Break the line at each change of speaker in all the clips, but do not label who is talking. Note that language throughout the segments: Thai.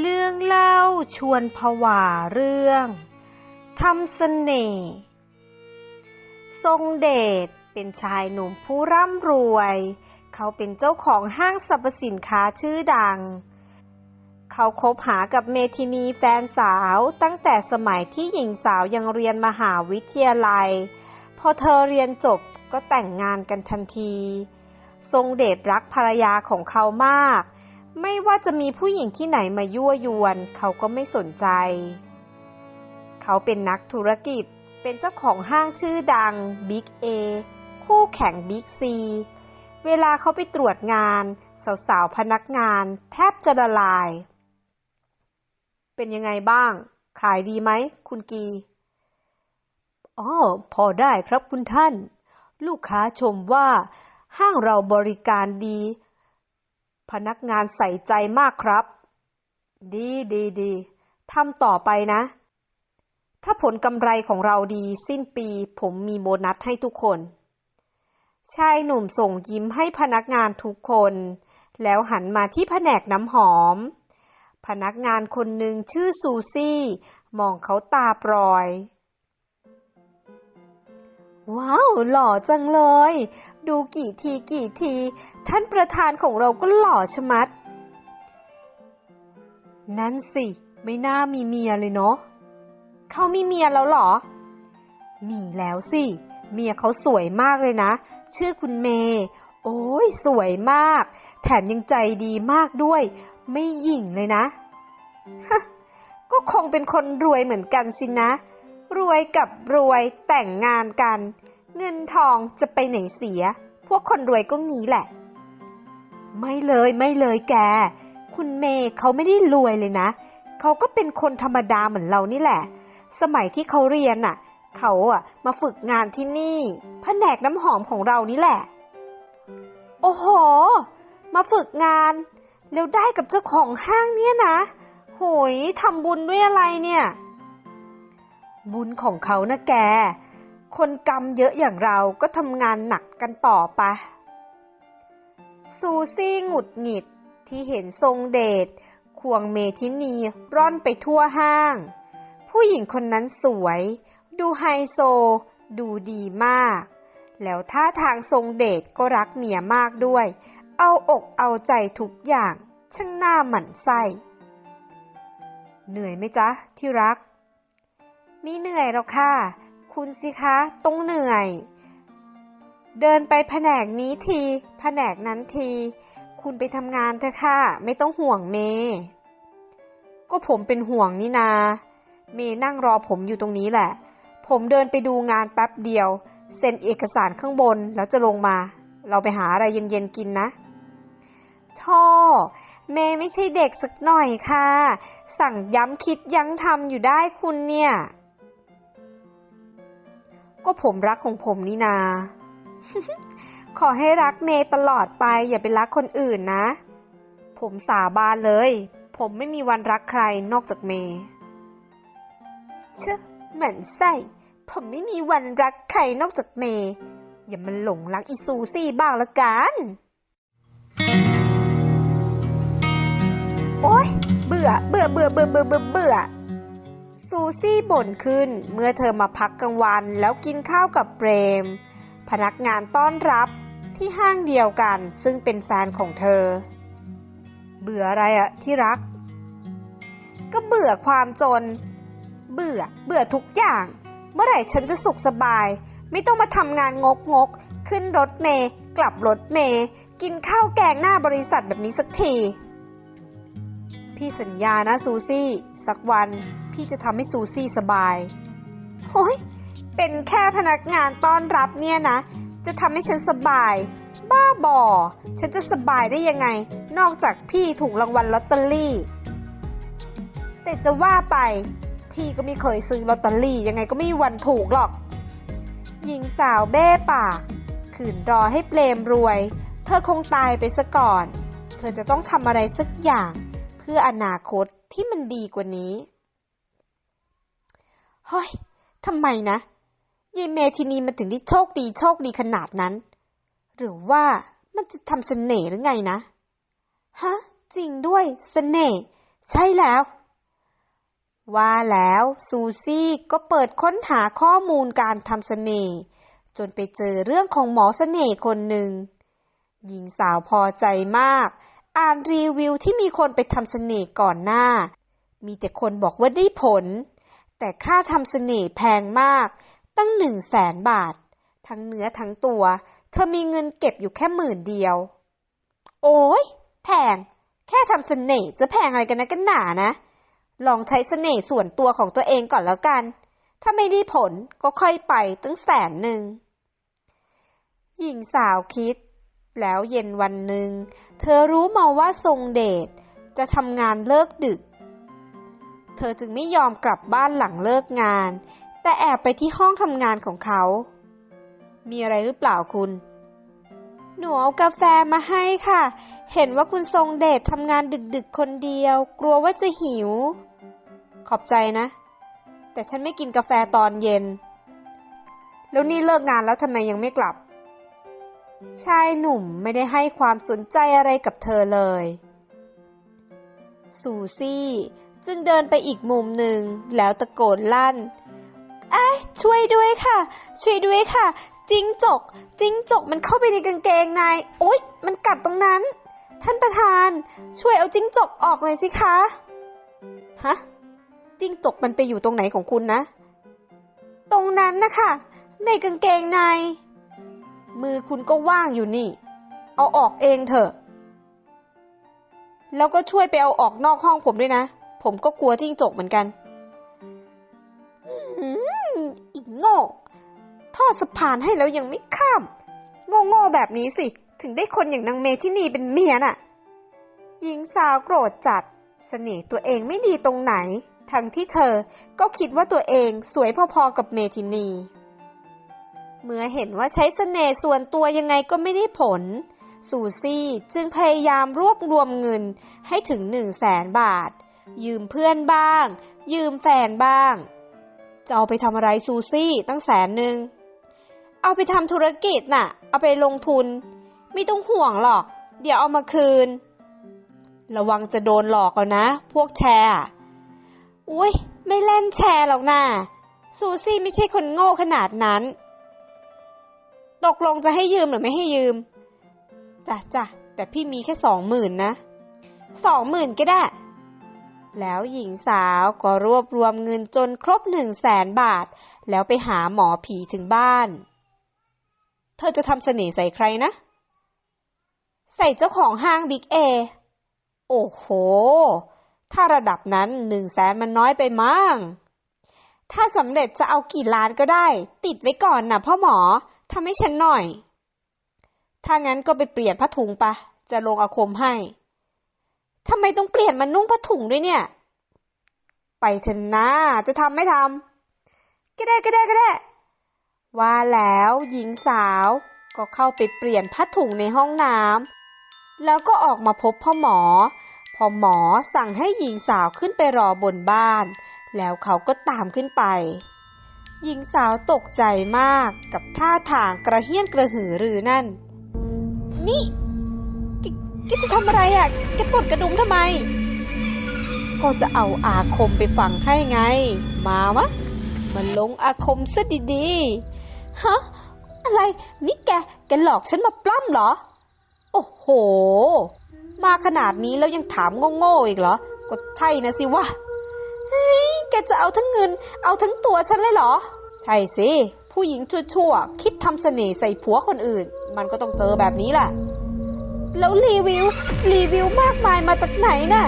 เรื่องเล่าชวนผวาเรื่องทำเสน่ห์ทรงเดชเป็นชายหนุ่มผู้ร่ำรวย เขาเป็นเจ้าของห้างสรรพสินค้าชื่อดัง เขาคบหากับเมทินีแฟนสาวตั้งแต่สมัยที่หญิงสาวยังเรียนมหาวิทยาลัย พอเธอเรียนจบก็แต่งงานกันทันที ทรงเดชรักภรรยาของเขามาก ไม่ว่าจะมีผู้หญิงที่ไหนมายั่วยวน เขาก็ไม่สนใจ เขาเป็นนักธุรกิจ เป็นเจ้าของห้างชื่อดัง Big A คู่แข่ง Big C เวลาเขาไปตรวจงาน สาวๆพนักงาน แทบจะละลาย เป็นยังไงบ้าง ขายดีไหม คุณกีอ๋อพอได้ครับคุณท่าน ลูกค้าชมว่า ห้างเราบริการดี พนักงานใส่ใจมากครับ ดีดีดีทำต่อไปนะ ถ้าผลกำไรของเราดีสิ้นปีผมมีโบนัสให้ทุกคน ชายหนุ่มส่งยิ้มให้พนักงานทุกคน แล้วหันมาที่แผนกน้ำหอม พนักงานคนหนึ่งชื่อซูซี่ มองเขาตาปลอย ว้าว หล่อจังเลย ดูกี่ทีกี่ที ท่านประธานของเราก็หล่อชะมัด นั่นสิ ไม่น่ามีเมียเลยเนาะเขามีเมียแล้วหรอ มีแล้วสิ เมียเขาสวยมากเลยนะ ชื่อคุณเมย์โอ้ยสวยมาก แถมยังใจดีมากด้วย ไม่หยิ่งเลยนะ ก็คงเป็นคนรวยเหมือนกันสินะ รวยกับรวยแต่งงานกัน เงินทองจะไปไหนเสีย พวกคนรวยก็งี้แหละ ไม่เลยไม่เลยแก คุณเมย์เขาไม่ได้รวยเลยนะ เขาก็เป็นคนธรรมดาเหมือนเรานี่แหละ สมัยที่เขาเรียนน่ะ เขาอะมาฝึกงานที่นี่แผนกน้ำหอมของเรานี่แหละ โอ้โห มาฝึกงาน แล้วได้กับเจ้าของห้างเนี่ยนะ โหยทำบุญด้วยอะไรเนี่ย บุญของเขานะแก คนกรรมเยอะอย่างเราก็ทำงานหนักกันต่อไปะ ซูซี่หงุดหงิดที่เห็นทรงเดชควงเมทินีร่อนไปทั่วห้าง ผู้หญิงคนนั้นสวย ดูไฮโซ ดูดีมาก แล้วท่าทางทรงเดชก็รักเมียมากด้วย เอาอกเอาใจทุกอย่าง ช่างหน้าหมั่นไส้ เหนื่อยไหมจ๊ะที่รัก มีเหนื่อยหรอกค่ะ คุณสิคะต้องเหนื่อย เดินไปแผนกนี้ที แผนกนั้นที คุณไปทำงานเถอะค่ะ ไม่ต้องห่วงเม ก็ผมเป็นห่วงนี่นา เมนั่งรอผมอยู่ตรงนี้แหละ ผมเดินไปดูงานแป๊บเดียว เซ็นเอกสารข้างบนแล้วจะลงมา เราไปหาอะไรเย็นๆกินนะท่อเมไม่ใช่เด็กสักหน่อยค่ะ สั่งย้ำคิดยั้งทำอยู่ได้คุณเนี่ย ก็ผมรักของผมนี่นา ขอให้รักเมย์ตลอดไปอย่าไปรักคนอื่นนะ ผมสาบานเลย ผมไม่มีวันรักใครนอกจากเมย์เชอะเหมือนไส้ผมไม่มีวันรักใครนอกจากเมย์อย่ามันหลงรักอีซูซี่บ้างละกัน โอ๊ย เบื่อ เบื่อเบื่อเบื่อเบื่อเบื่อเบื่อ ซูซี่บ่นขึ้นเมื่อเธอมาพักกลางวันแล้วกินข้าวกับเปรม พนักงานต้อนรับที่ห้างเดียวกันซึ่งเป็นแฟนของเธอ เบื่ออะไรอะที่รัก ก็เบื่อความจน เบื่อ เบื่อทุกอย่าง เมื่อไหร่ฉันจะสุขสบาย ไม่ต้องมาทำงานงกงกขึ้นรถเมย์กลับรถเมย์กินข้าวแกงหน้าบริษัทแบบนี้สักที พี่สัญญานะซูซี่ สักวัน พี่จะทำให้ซูซี่สบายโอ้ยเป็นแค่พนักงานต้อนรับเนี่ยนะ จะทำให้ฉันสบาย บ้าบอ ฉันจะสบายได้ยังไง นอกจากพี่ถูกรางวัลลอตเตอรี่ แต่จะว่าไป พี่ก็ไม่เคยซื้อลอตเตอรี่ยังไงก็ไม่มีวันถูกหรอก หญิงสาวเบ้ปาก ขืนรอให้เปลมรวย เธอคงตายไปซะก่อน เธอจะต้องทำอะไรสักอย่าง เพื่ออนาคตที่มันดีกว่านี้ เฮ้ยทำไมนะยายเมทินีมันถึงได้โชคดีโชคดีขนาดนั้น หรือว่ามันจะทำเสน่ห์หรือไงนะ ฮะ จริงด้วยเสน่ห์ใช่แล้ว ว่าแล้วซูซี่ก็เปิดค้นหาข้อมูลการทำเสน่ห์จนไปเจอเรื่องของหมอเสน่ห์คนหนึ่ง หญิงสาวพอใจมาก อ่านรีวิวที่มีคนไปทำเสน่ห์ก่อนหน้า มีแต่คนบอกว่าได้ผล แต่ค่าทำเสน่ห์แพงมาก ตั้งหนึ่งแสนบาท ทั้งเนื้อทั้งตัว เธอมีเงินเก็บอยู่แค่หมื่นเดียว โอ้ยแพง แค่ทำเสน่ห์จะแพงอะไรกันนะกันหนานะ ลองใช้เสน่ห์ส่วนตัวของตัวเองก่อนแล้วกัน ถ้าไม่ได้ผลก็ค่อยไปตั้งแสนหนึ่ง หญิงสาวคิด แล้วเย็นวันหนึ่ง เธอรู้มาว่าทรงเดชจะทำงานเลิกดึก เธอจึงไม่ยอมกลับบ้านหลังเลิกงาน แต่แอบไปที่ห้องทำงานของเขา มีอะไรหรือเปล่าคุณ หนูเอากาแฟมาให้ค่ะ เห็นว่าคุณทรงเดชทำงานดึกๆคนเดียว กลัวว่าจะหิว ขอบใจนะ แต่ฉันไม่กินกาแฟตอนเย็น แล้วนี่เลิกงานแล้วทำไมยังไม่กลับ ชายหนุ่มไม่ได้ให้ความสนใจอะไรกับเธอเลยซูซี่ จึงเดินไปอีกมุมหนึ่งแล้วตะโกนลั่นไอ้ช่วยด้วยค่ะ ช่วยด้วยค่ะ จิ้งจก จิ้งจกมันเข้าไปในกางเกงนายโอ๊ย มันกัดตรงนั้น ท่านประธาน ช่วยเอาจิ้งจกออกหน่อยสิคะฮะจิ้งจกมันไปอยู่ตรงไหนของคุณนะ ตรงนั้นนะคะในกางเกงใน มือคุณก็ว่างอยู่นี่ เอาออกเองเถอะ แล้วก็ช่วยไปเอาออกนอกห้องผมด้วยนะ ผมก็กลัวจิ้งจกเหมือนกันอีกโง่ทอดสะพานให้แล้วยังไม่ข้าม โง่ๆแบบนี้สิ ถึงได้คนอย่างนางเมที่นี่เป็นเมียน่ะหญิงสาวโกรธจัดเสน่ห์ตัวเองไม่ดีตรงไหน ทั้งที่เธอก็คิดว่าตัวเองสวยพอๆกับเมทินี เมื่อเห็นว่าใช้เสน่ห์ส่วนตัวยังไงก็ไม่ได้ผลซูซี่จึงพยายามรวบรวมเงินให้ถึงหนึ่งแสนบาท ยืมเพื่อนบ้าง ยืมแฟนบ้าง จะเอาไปทำอะไรซูซี่ตั้งแสนหนึ่ง เอาไปทำธุรกิจน่ะ เอาไปลงทุน ไม่ต้องห่วงหรอก เดี๋ยวเอามาคืน ระวังจะโดนหลอกเอานะ พวกแชร์อุ้ยไม่เล่นแชร์หรอกนะซูซี่ไม่ใช่คนโง่ขนาดนั้น ตกลงจะให้ยืมหรือไม่ให้ยืมจ้ะจ้ะแต่พี่มีแค่สองหมื่นนะสองหมื่นก็ได้ แล้วหญิงสาวก็รวบรวมเงินจนครบหนึ่งแสนบาท แล้วไปหาหมอผีถึงบ้าน เธอจะทำเสน่ห์ใส่ใครนะ ใส่เจ้าของห้างบิ๊กเอ โอ้โห ถ้าระดับนั้นหนึ่งแสนมันน้อยไปมั้ง ถ้าสำเร็จจะเอากี่ล้านก็ได้ ติดไว้ก่อนนะพ่อหมอทำให้ฉันหน่อย ถ้างั้นก็ไปเปลี่ยนผ้าถุงปะ จะลงอาคมให้ ทำไมต้องเปลี่ยนมานุ่งผ้าถุงด้วยเนี่ย ไปเถอะนะจะทำไม่ทำก็ได้ก็ได้ก็ได้ ว่าแล้วหญิงสาวก็เข้าไปเปลี่ยนผ้าถุงในห้องน้ำแล้วก็ออกมาพบพ่อหมอ พ่อหมอสั่งให้หญิงสาวขึ้นไปรอบนบ้าน แล้วเขาก็ตามขึ้นไป หญิงสาวตกใจมากกับท่าทางกระเฮี้ยนกระหือรือนั่น นี่ แกจะทำอะไรอะ แกปลดกระดุมทำไม ก็จะเอาอาคมไปฝังให้ไง มาวะมันลงอาคมซะดีๆ ฮะ อะไร นี่แก แกหลอกฉันมาปล้ำเหรอ โอ้โห มาขนาดนี้แล้วยังถามโง่ๆอีกเหรอ ก็ใช่นะสิวะเฮ้ย แกจะเอาทั้งเงิน เอาทั้งตัวฉันเลยเหรอ ใช่สิ ผู้หญิงชั่วๆ คิดทำเสน่ห์ใส่ผัวคนอื่น มันก็ต้องเจอแบบนี้แหละ แล้วรีวิว รีวิวมากมายมาจากไหนน่ะ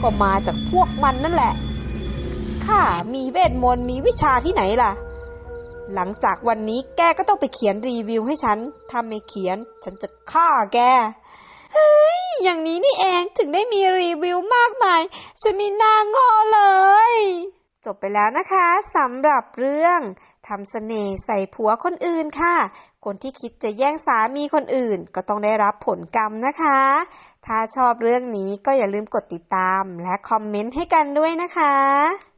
ก็มาจากพวกมันนั่นแหละ ข้ามีเวทมนต์มีวิชาที่ไหนล่ะ หลังจากวันนี้แกก็ต้องไปเขียนรีวิวให้ฉัน ถ้าไม่เขียน ฉันจะฆ่าแก เฮ้ย อย่างนี้นี่เองถึงได้มีรีวิวมากมาย ฉันมีหน้างอเลย จบไปแล้วนะคะสำหรับเรื่องทำเสน่ห์ใส่ผัวคนอื่นค่ะ คนที่คิดจะแย่งสามีคนอื่น ก็ต้องได้รับผลกรรมนะคะ ถ้าชอบเรื่องนี้ก็อย่าลืมกดติดตามและคอมเมนต์ให้กันด้วยนะคะ